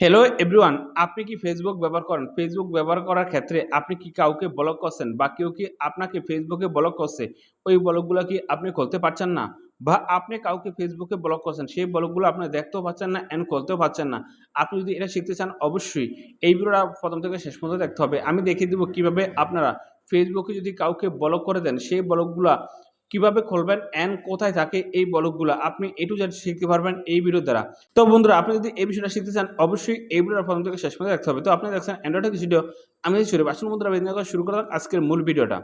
Hello everyone আপনি কি Facebook ব্যবহার করেন? ফেসবুক ব্যবহার করার ক্ষেত্রে আপনি কি কাউকে ব্লক করছেন বা কেউ কি আপনাকে ফেসবুকে ব্লক করছে? ওই ব্লকগুলো কি আপনি খুলতে পারছেন না? বা আপনি কাউকে ফেসবুকে ব্লক করছেন? সেই ব্লকগুলো আপনি দেখতেও পাচ্ছেন না অ্যান্ড খুলতেও পারছেন না। আপনি যদি এটা শিখতে চান, অবশ্যই এই ভিডিওটা প্রথম থেকে শেষ পর্যন্ত দেখতে হবে। আমি দেখিয়ে দেবো কীভাবে আপনারা ফেসবুকে যদি কাউকে ব্লক করে দেন, সেই ব্লকগুলো কীভাবে খুলবেন অ্যান্ড কোথায় থাকে এই ব্লকগুলো আপনি এ টু শিখতে পারবেন এই ভিডিও দ্বারা। তো বন্ধুরা, আপনি যদি এই বিষয়টা শিখতে চান, অবশ্যই এই ভিডিওটা প্রথম থেকে শেষ পর্যন্ত দেখতে হবে। তো আপনি দেখছেন অ্যান্ড্রয়েড ভিডিও আমি শুরু আসুন বন্ধুরা শুরু করা আজকের মূল ভিডিওটা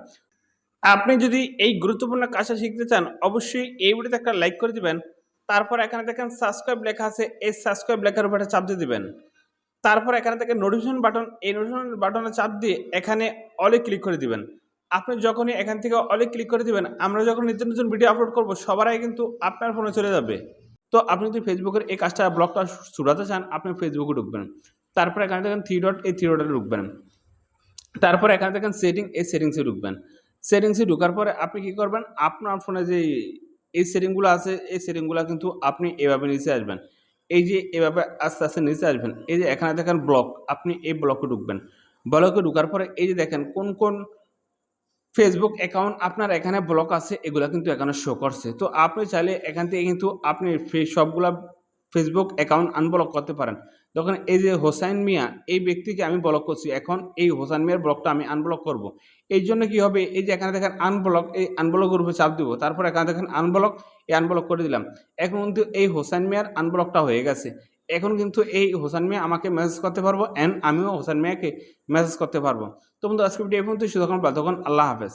আপনি যদি এই গুরুত্বপূর্ণ কাজটা শিখতে চান, অবশ্যই এই ভিডিওতে একটা লাইক করে দিবেন। তারপর এখানে দেখেন সাবস্ক্রাইব লেখা আছে, এই সাবস্ক্রাইব লেখার উপরে চাপ দিয়ে দিবেন। তারপর এখানে থেকে নোটিফিকেশন বাটন এই নোটিফিকেশন বাটনে চাপ দিয়ে এখানে অলে ক্লিক করে দিবেন। আপনি যখনই এখান থেকে অলে ক্লিক করে দিবেন, আমরা যখন নিত্য নতুন ভিডিও আপলোড করব, সবার আগে কিন্তু আপনার ফোনে চলে যাবে। তো আপনি যদি ফেসবুকের এই কাজটা ব্লগটা শুরাতে চান, আপনি ফেসবুকে ঢুকবেন। তারপর এখানে দেখেন থ্রি ডট এই থ্রি ডটে ঢুকবেন। তারপর এখানে দেখেন সেটিং এই সেটিংসে ঢুকবেন। সেটিংসে ঢোকার পরে আপনি কি করবেন? আপনার ফোনে যে এই সেটিংগুলো আছে, এই সেটিংগুলো কিন্তু আপনি এভাবে নিচে আসবেন। এই যে এভাবে আস্তে আস্তে নিচে আসবেন, এই যে এখানে দেখেন ব্লক আপনি এই ব্লকে ঢুকবেন। ব্লকে ঢোকার পরে এই যে দেখেন কোন কোন ফেসবুক অ্যাকাউন্ট আপনার এখানে ব্লক আছে, এগুলো কিন্তু এখানে শো করছে। তো আপনি চাইলে এখান থেকে কিন্তু আপনি সবগুলা ফেসবুক অ্যাকাউন্ট আনব্লক করতে পারেন। তখন এই যে হোসাইন মিয়া, এই ব্যক্তিকে আমি ব্লক করছি। এখন এই হোসাইন মিয়ার ব্লকটা আমি আনব্লক করব। এই জন্য কি হবে? এই যে এখানে দেখেন আনব্লক এই আনব্লকের উপরে চাপ দিব। তারপর এখানে দেখেন আনব্লক এই আনব্লক করে দিলাম। এখন কিন্তু এই হোসাইন মিয়ার আনব্লকটা হয়ে গেছে। এখন কিন্তু এই হোসান মিয়া আমাকে মেসেজ করতে পারব অ্যান্ড আমিও হোসান মিয়াকে মেসেজ করতে পারব। তো বন্ধু আজকে ভিডিও এই পর্যন্ত শুধু তখন আল্লাহ হাফেজ।